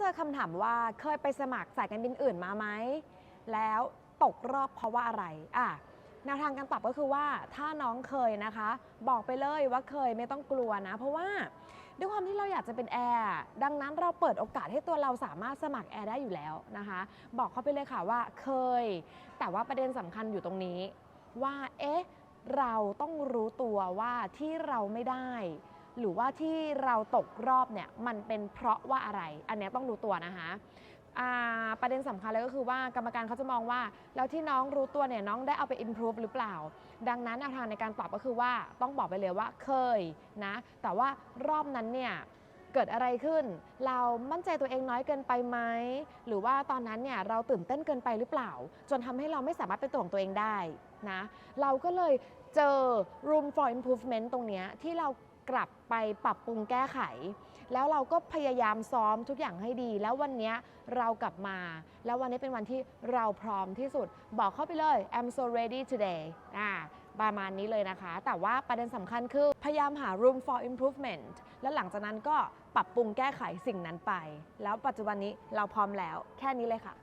เจอคำถามว่าเคยไปสมัครสายการบินอื่นมาไหม แล้วตกรอบเพราะว่าอะไรอะแนวทางการตอบก็คือว่าถ้าน้องเคยนะคะ บอกไปเลยว่าเคยไม่ต้องกลัวนะ เพราะว่าด้วยความที่เราอยากจะเป็นแอร์ดังนั้นเราเปิดโอกาสให้ตัวเราสามารถสมัครแอร์ได้อยู่แล้วนะคะ บอกเขาไปเลยค่ะว่าเคย แต่ว่าประเด็นสำคัญอยู่ตรงนี้ ว่าเอ๊ะเราต้องรู้ตัวว่าที่เราไม่ได้ หรือว่าที่เราตกรอบเนี่ยมันเป็นเพราะว่าอะไร อันเนี้ยต้องรู้ตัวนะคะประเด็นสำคัญเลยก็คือว่ากรรมการเขาจะมองว่า แล้วที่น้องรู้ตัวเนี่ยน้องได้เอาไป improve หรือเปล่า ดังนั้นแนวทางในการตอบก็คือว่าต้องบอกไปเลยว่าเคยนะ แต่ว่ารอบนั้นเนี่ย เกิดอะไรขึ้น เรามั่นใจตัวเองน้อยเกินไปไหมหรือว่าตอนนั้นเนี่ยเราตื่นเต้นเกินไปหรือเปล่า จนทำให้เราไม่สามารถเป็นตัวของตัวเองได้นะเราก็เลยเจอ room for improvement ตรงเนี้ยที่เรากลับไปปรับปรุงแก้ไข แล้วเราก็พยายามซ้อมทุกอย่างให้ดี แล้ววันนี้เรากลับมา แล้ววันนี้เป็นวันที่เราพร้อมที่สุด บอกเข้าไปเลย I'm so ready today อ่า ประมาณนี้เลยนะคะ แต่ว่าประเด็นสำคัญคือ พยายามหา room for improvement แล้วหลังจากนั้นก็ปรับปรุงแก้ไขสิ่งนั้นไป แล้วปัจจุบันนี้เราพร้อมแล้วแค่นี้เลยค่ะ